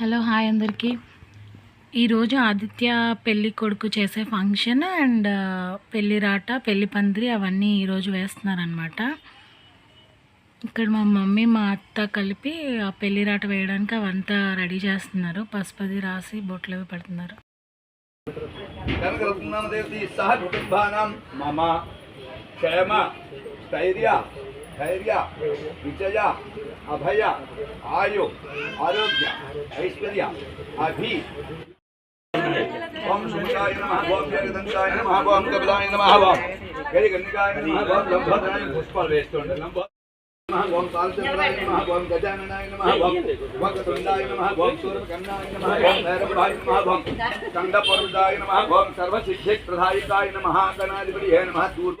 Hello hi అందరికీ. ఈరోజు ఆదిత్య పెళ్ళి కొడుకు చేసే ఫంక్షన్ అండ్ పెళ్ళి రాట పెళ్ళి పందిరి అవన్నీ ఈరోజు వేస్తున్నారనమాట ఇక్కడ మా మమ్మీ మా అత్త కలిపి ఆ పెళ్ళి రాట వేయడానికి అవంతా రెడీ చేస్తున్నారు. పసుపది రాసి బొట్లు అవి పెడుతున్నారు. మమ క్షేమ ధైర్య ధైర్య విజయ అభయ ఆయు ఆరోగ్య ఐశ్వర్య అభి ఓం శంకాయ నమః ఓం జగదంకాయ నమః ఓం కపిలాయ నమః ఓం గరిగన్నికాయ నమః ఓం లంబోదరాయ పుష్పాలు వేస్తుండే లంబో ఓం కాలచంద్రాయ ఓం గజాననాయ ఓం ఓం ఓం ఓం ఓం సర్వసిద్ధిప్రదాయకాయ దూర్వ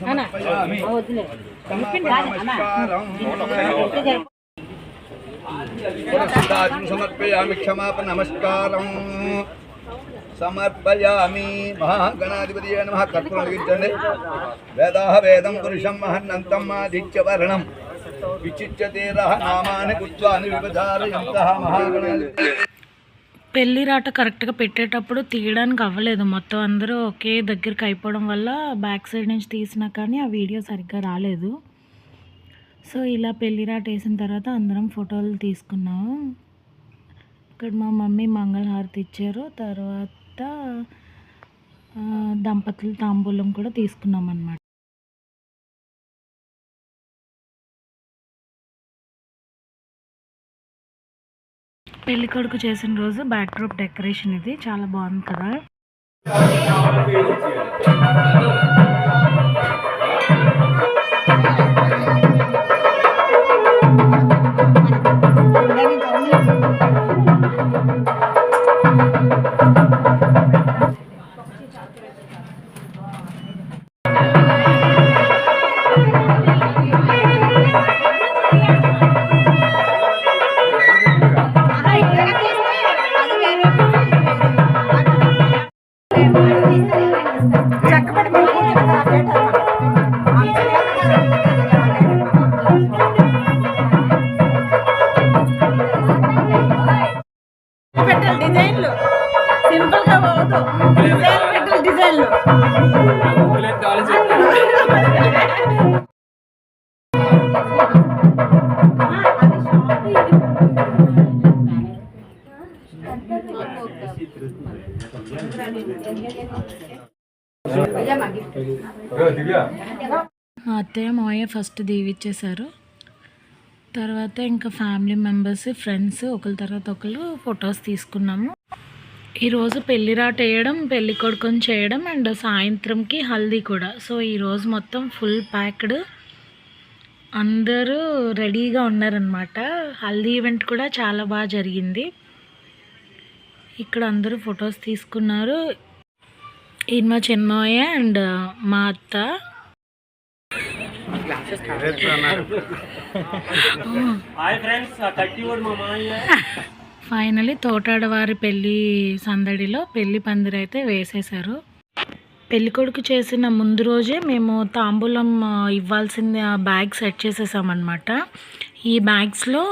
సమర్పయామి సమర్పయామి క్షమాప నమస్కారం సమర్పయామి మహాగణాధిపతి నమ. కర్పూరం వెలిగించండి వేదాహ వేదం పురుషం మహన్నంతం ఆదిత్య వర్ణం. విచిత్యతేర నామాని కుత్వాని విభజారయంత మహాగణాధిపతి. పెళ్ళి రాట కరెక్ట్గా పెట్టేటప్పుడు తీయడానికి అవ్వలేదు. మొత్తం అందరూ ఒకే దగ్గరికి అయిపోవడం వల్ల బ్యాక్ సైడ్ నుంచి తీసినా కానీ ఆ వీడియో సరిగ్గా రాలేదు. సో ఇలా పెళ్ళి రాట వేసిన తర్వాత అందరం ఫోటోలు తీసుకున్నాము. ఇక్కడ మా మమ్మీ మంగళహారతి ఇచ్చారు. తర్వాత దంపతులు తాంబూలం కూడా తీసుకున్నాం అన్నమాట పెళ్ళి కొడుకు చేసిన రోజు బ్యాక్ డ్రాప్ డెకరేషన్ ఇది. చాలా బాగుంది కదా. అత్తయ్య మావయ్య ఫస్ట్ దీవిచ్చేశారు తర్వాత ఇంకా ఫ్యామిలీ మెంబర్స్ ఫ్రెండ్స్ ఒకరి తర్వాత ఒకరు ఫొటోస్ తీసుకున్నాము. ఈరోజు పెళ్ళి రాట వేయడం పెళ్ళి కొడుకుని చేయడం అండ్ సాయంత్రంకి హల్దీ కూడా. సో ఈరోజు మొత్తం ఫుల్ ప్యాక్డ్. అందరూ రెడీగా ఉన్నారనమాట హల్దీ ఈవెంట్ కూడా చాలా బాగా జరిగింది. ఇక్కడ అందరూ ఫొటోస్ తీసుకున్నారు. ఈయన మా చిన్నయ్య అండ్ మా అత్త. హాయ్ ఫ్రెండ్స్ ఫైనలీ తోటాడవారి పెళ్ళి సందడిలో పెళ్ళి పందిరి అయితే వేసేశారు. పెళ్ళికొడుకు చేసిన ముందు రోజే మేము తాంబూలం ఇవ్వాల్సిన ఇవ్వాల్సింది బ్యాగ్ సెట్ చేసేసామన్నమాట. ఈ బ్యాగ్స్లో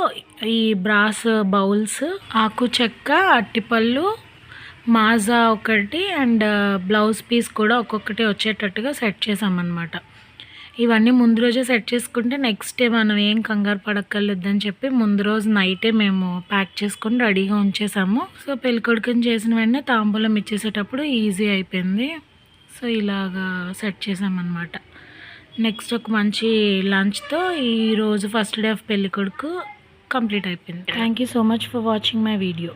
ఈ బ్రాస్ బౌల్స్ ఆకు చెక్క అట్టిపళ్ళు మాజా ఒకటి అండ్ బ్లౌజ్ పీస్ కూడా ఒక్కొక్కటి వచ్చేటట్టుగా సెట్ చేసామన్నమాట. ఇవన్నీ ముందు రోజే సెట్ చేసుకుంటే నెక్స్ట్ డే మనం ఏం కంగారు పడక్కర్లేదని చెప్పి ముందు రోజు నైటే మేము ప్యాక్ చేసుకొని రెడీగా ఉంచేసాము. సో పెళ్ళికొడుకుని చేసిన వెంటనే తాంబూలం ఇచ్చేసేటప్పుడు ఈజీ అయిపోయింది. సో ఇలాగా సెట్ చేసామన్నమాట. నెక్స్ట్ ఒక మంచి లంచ్తో ఈరోజు ఫస్ట్ డే ఆఫ్ పెళ్ళికొడుకు కంప్లీట్ అయిపోయింది. Thank you so much for watching my video